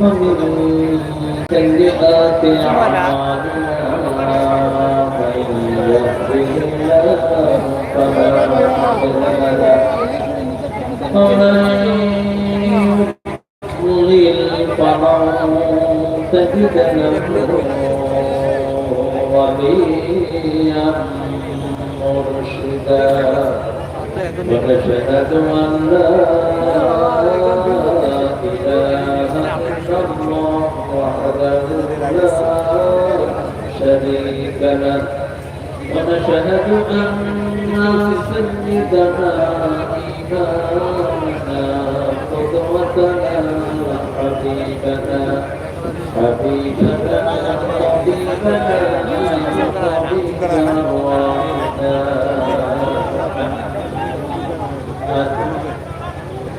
ومن سيئات أعمالنا من يهده الله فلا مضل له ومن يضلل فلن تجد له. وليا مرشدا ونشهد أن لا وحده لا شريك له ونشهد أن سيدنا إمامنا قدوتنا حبيبنا حبيبنا حبيبنا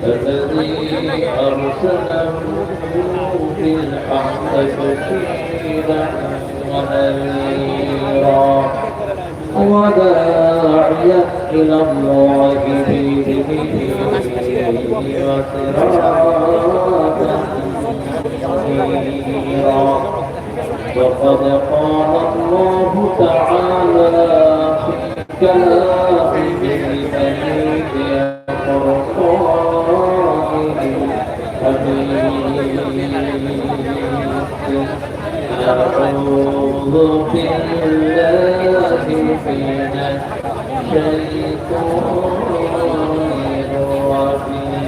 الذي أرسله بالحق بشيرا ونذيرا وداعيا إلى الله بإذنه وسراجا منيرا وقد قال الله تعالى في كلامه أعوذ بالله من الشيطان الرجيم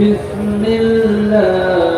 بسم الله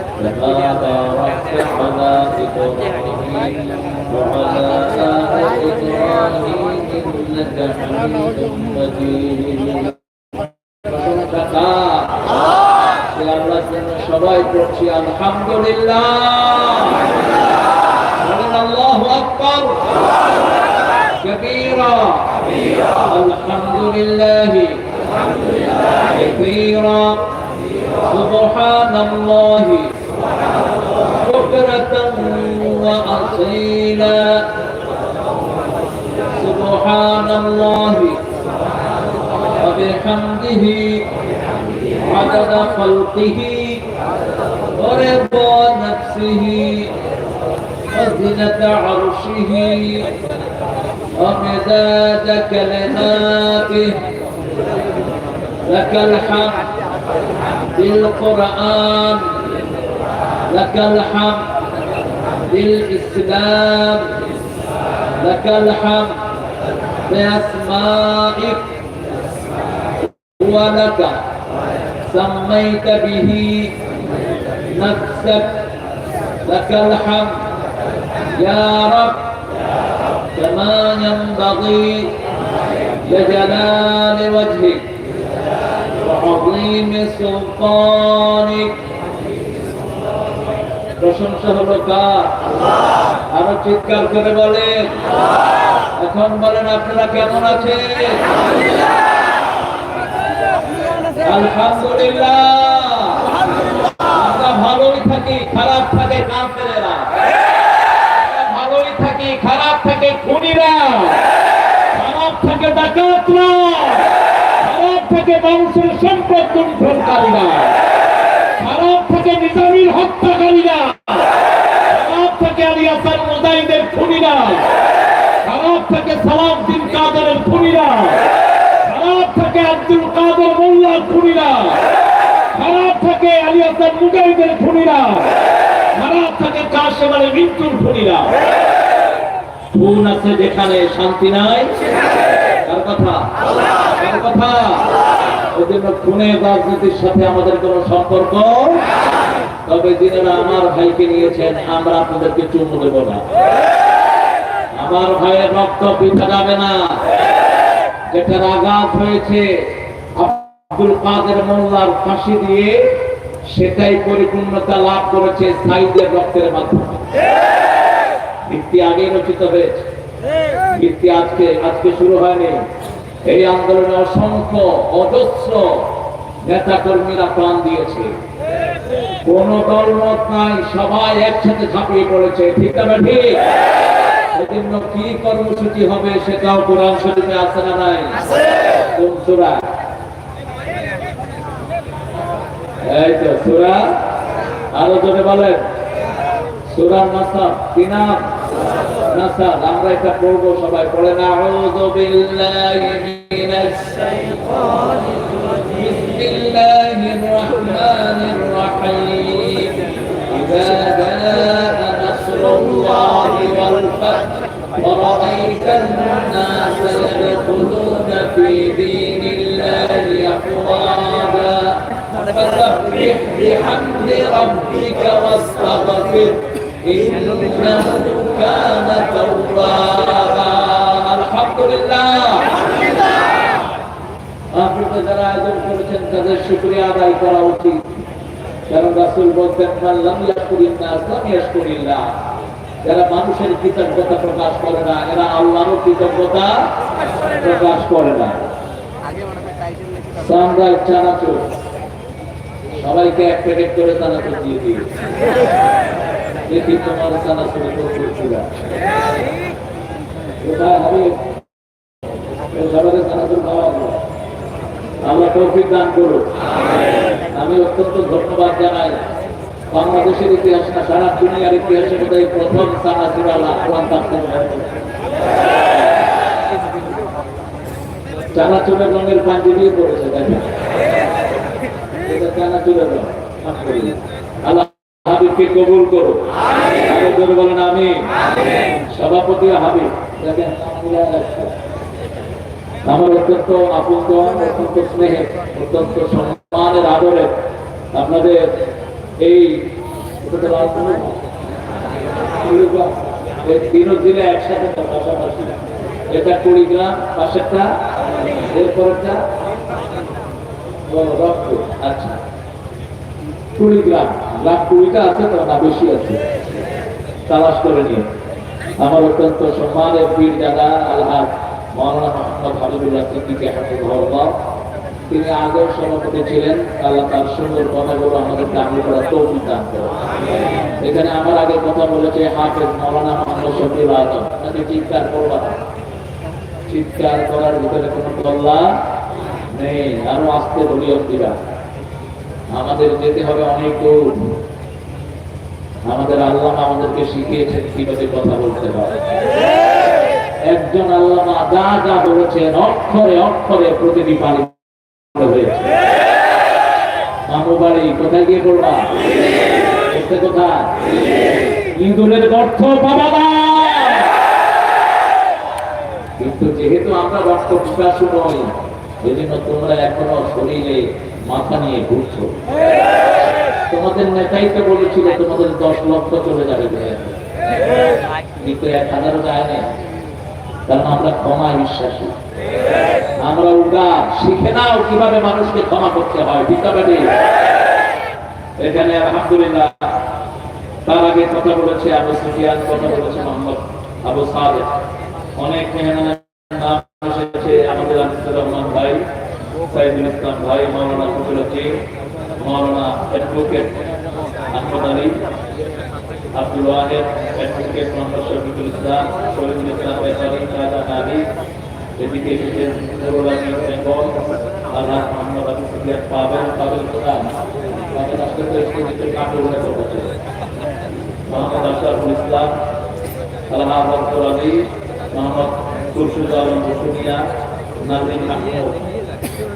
كما باركت على إبراهيم وعلى آل إبراهيم إنك حميد مجيد আল্লাহর জন্য সবাই পড়ছি আলহামদুলিল্লাহ বলেন আল্লাহু আকবার كبيرا الحمد لله كثيرا سبحان الله بكرة وأصيلا. سبحان الله. وبحمده عدد خلقه ورضا نفسه وزنة عرشه ومداد كلماته. لك الحمد بالقرآن. لك الحمد بالإسلام لك الحمد بأسمائك ولك سميت به نفسك لك الحمد يا رب كما ينبغي لجلال وجهك وعظيم سلطانك. প্রশংসা হলো কার? আরও চিৎকার করে বলেন এখন বলেন আপনারা কেমন আছেন? আলহামদুলিল্লাহ। আমরা ভালোই থাকি খারাপ থাকে কাফেরেরা। ভালোই থাকি খারাপ থাকে খুনিরা। খারাপ থেকে ডাকাতরা। খারাপ থেকে মানুষের সম্পদ লুণ্ঠনকারীরা। থেকে নিজামীর হত্যাকারীরা। খারাপ থেকে আলিয়াসার মোজাইদের খুনিরা। খারাপ থেকে সালাউদ্দিন কাদেরের খুনিরা। খারাপ থেকে আব্দুল কাদের মোল্লার খুনিরা। খারাপ থেকে আলিয়াসার মুজাহিদের খুনিরা। খারাপ থেকে কাশেম আলী মৃত্যুর খুনিরা। খুন আছে যেখানে শান্তি নাই। কার কথা? কার কথা? ওই জন্য রাজনীতির সাথে আমাদের কোনো সম্পর্ক? তবে যিনারা আমার ভাইকে নিয়েছেন, আমরা আপনাদেরকে চুমু দেব না। আমার ভাইয়ের রক্ত পিঠা যাবে না। যেটার আঘাত হয়েছে, আব্দুল কাদের মোল্লার ফাঁসি দিয়ে সেটাই পরিপূর্ণতা লাভ করেছে সাইদের রক্তের মাধ্যমে। ভিত্তি আগে রচিত হয়েছে। ভিত্তি আজকে আজকে শুরু হয়নি। এই আন্দোলনে অসংখ্য অজস্র নেতা কর্মীরা প্রাণ দিয়েছে। কোন দলমত নাই, সবাই একসাথে ঝাঁপিয়ে পড়েছে। ঠিক না ঠিক সেজন্য কি কর্মসূচি হবে সেটাও কোরআন শরীফে আছে না নাই? কোন সূরা? এই তো সূরা? আরও জোরে বলেন। সূরা নাসাব কি নাম? নাসাব আমরা এটা পড়বো সবাই পড়ে না আউযু বিল্লাহি মিনাশ শাইতানির রাজিম বিসমিল্লাহির রাহমানির রাহিম إذا جاء نصر الله والفتح ورأيت الناس يدخلون في دين الله أفواجا فسبح بحمد ربك واستغفر আপনাকে যারা আয়োজন করেছেন তাদের শুক্রিয়া করা উচিত। মানুষের কৃতজ্ঞতা প্রকাশ করে না, এরা আল্লাহর কৃতজ্ঞতা প্রকাশ করে না। সামরায় চানাচুর সবাইকে এক প্যাকেট করে চানাচুর দিয়ে দিয়েছে দেখি তোমার চানাচুর করছিল কোথায় হবে আমি অত্যন্ত ধন্যবাদ জানাই বাংলাদেশের ইতিহাস না, সারা দুনিয়ার ইতিহাসে বোধহয় প্রথম হয়েছে। চানাচুরের রঙের পাঞ্জাবি পড়েছে দেখেন এটা চানাচুরের রং হাবিবকে কবুল করো বলেন আমি সভাপতি রাখছে। আমার অত্যন্ত আপনজন অত্যন্ত স্নেহের অত্যন্ত সম্মানের আদরে আপনাদের এই এটা তো রাজধানী না? কুড়িগ্রাম। এই তিনও জেলা একসাথে পাশাপাশি এটা কুড়িগ্রাম পাশেরটা এরপরেরটা ও, রংপুর আচ্ছা কুড়িগ্রাম গ্রাম কুড়িটা আছে তো না, বেশি আছে। তালাশ করে নিয়ে। আমার অত্যন্ত সম্মানের বীর দাদা তিনি আগের সভাপতি ছিলেন। আল্লাহ তার সুন্দর আমাদেরকে আমল করার তৌফিক এখানে আমার আগে কথা বলেছে হাফেজ মৌলানা মোহাম্মদ শফিউল তাকে চিৎকার করবা চিৎকার করার ভিতরে কোনো কল্লা নেই। আরও আসতে বলি অব্দিরা। আমাদের যেতে হবে অনেক দূর। আমাদের আল্লাহ আমাদেরকে শিখিয়েছেন কীভাবে কথা বলতে হয়। একজন আল্লাহ যা যা বলেছেন অক্ষরে অক্ষরে প্রতিটি পালিত হয়েছে। কিন্তু যেহেতু আমরা রক্ত পিপাসু নই এই জন্য তোমরা এখনও শরীরে মাথা নিয়ে ঘুরছো। তোমাদের নেতাই তো বলেছিল, তোমাদের দশ লক্ষ চলে যাবে কিন্তু এক হাজারও যায় না কারণ আমরা ক্ষমা বিশ্বাসী। আমরা শিখে নাও কীভাবে মানুষকে ক্ষমা করতে হয় এখানে আলহামদুলিল্লাহ, তার আগে কথা বলেছে আবু সুফিয়ান, কথা বলেছে মোহাম্মদ আবু অনেক মেহমানের নাম এসেছে আমাদের রহমান ভাই, সাইদুল ইসলাম ভাই ফজলুদ্দিন মৌলানা অ্যাডভোকেট আহমদ আলী, আব্দুল ওয়াহেদ অ্যাডভোকেট মোহাম্মদ শফিকুল ইসলাম শহীদুল ইসলাম ব্যাপারী রাজা আলী এদিকে বেঙ্গল, আল্লাহ মোহাম্মদ আবু সুফিয়ান পাবেন পাবেন কোরআন তাদের আজকে তো একটু কিছু কাপড় উঠে পড়েছে। মোহাম্মদ আশরাফুল ইসলাম, আল্লাহ আব্দুল আলী মোহাম্মদ খুরশুদ আলম বসুনিয়া নাজরিন আহমদ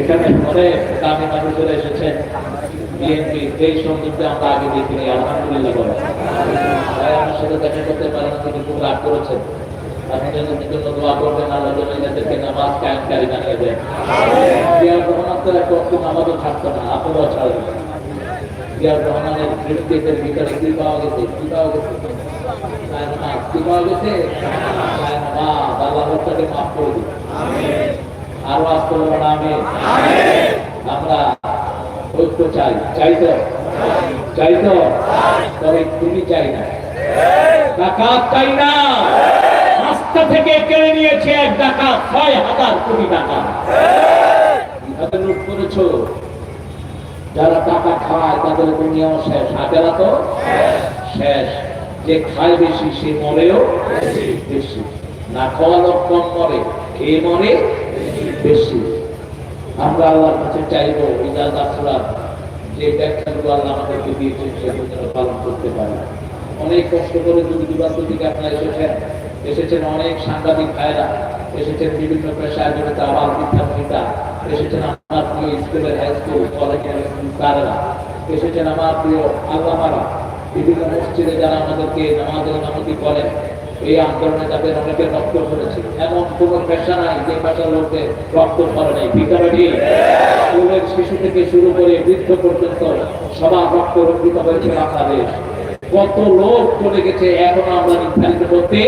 এখানে অনেক দামি মানুষেরা এসেছেন বিএনপি এই সৌন্দর্যে আমরা আগে দেখিনি আলহামদুলিল্লাহ বলে। তাই আমার সাথে দেখা করতে পারেন, তিনি খুব রাগ করেছেন। আপনি জন্য দোয়া করবেন, আল্লাহ আরও আমি আমরা ঐক্য চাই। চাই তো? চাই তো? তবে তুমি চাই না। ডাকাত চাই না। রাস্তা থেকে কেড়ে নিয়েছে এক ডাকাত। ছয় হাজার কোটি টাকা। তাদের লুট করেছ। যারা টাকা খায়, তাদের দুনিয়াও শেষ। হাজারা তো শেষ। যে খায় বেশি, সে মরেও বেশি। না খাওয়া লোক কম মরে, খেয়ে মরে বেশি। আমরা আল্লাহর কাছে চাইব ইজাজ আসলাম যে ব্যাখ্যাগুলো আল্লাহ আমাদেরকে দিয়েছেন সেগুলো যেন পালন করতে পারি। অনেক কষ্ট করে যদি দূরান্ত থেকে আপনারা এসেছেন এসেছেন অনেক সাংবাদিক ভাইরা এসেছেন বিভিন্ন পেশায় জড়িত আবার বিদ্যার্থীরা এসেছেন আমার প্রিয় স্কুলের হাই স্কুল, কলেজের স্যারেরা, এসেছেন আমার প্রিয় আল্লামারা বিভিন্ন মসজিদে যারা আমাদেরকে নামাজের নামতি করেন এই আন্দোলনে তাদের অনেকের রক্ত ঝরেছে এমন কোন পেশা নাই যে পেশার লোকদের রক্ত ঝরে নাই ভিতরে স্কুলের শিশু থেকে শুরু করে বৃদ্ধ পর্যন্ত সবার রক্ত রঞ্জিত হয়েছে বাংলাদেশ। কত লোক চলে গেছে এখনও আমরা নির্ধারিত করতে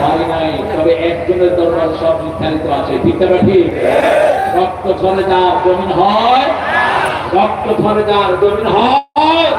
পারি নাই। তবে একজনের দরবার সব নির্ধারিত আছে। ঠিক রক্ত ঝরে যার জমিন হয়। রক্ত ঝরে যার জমিন হয়।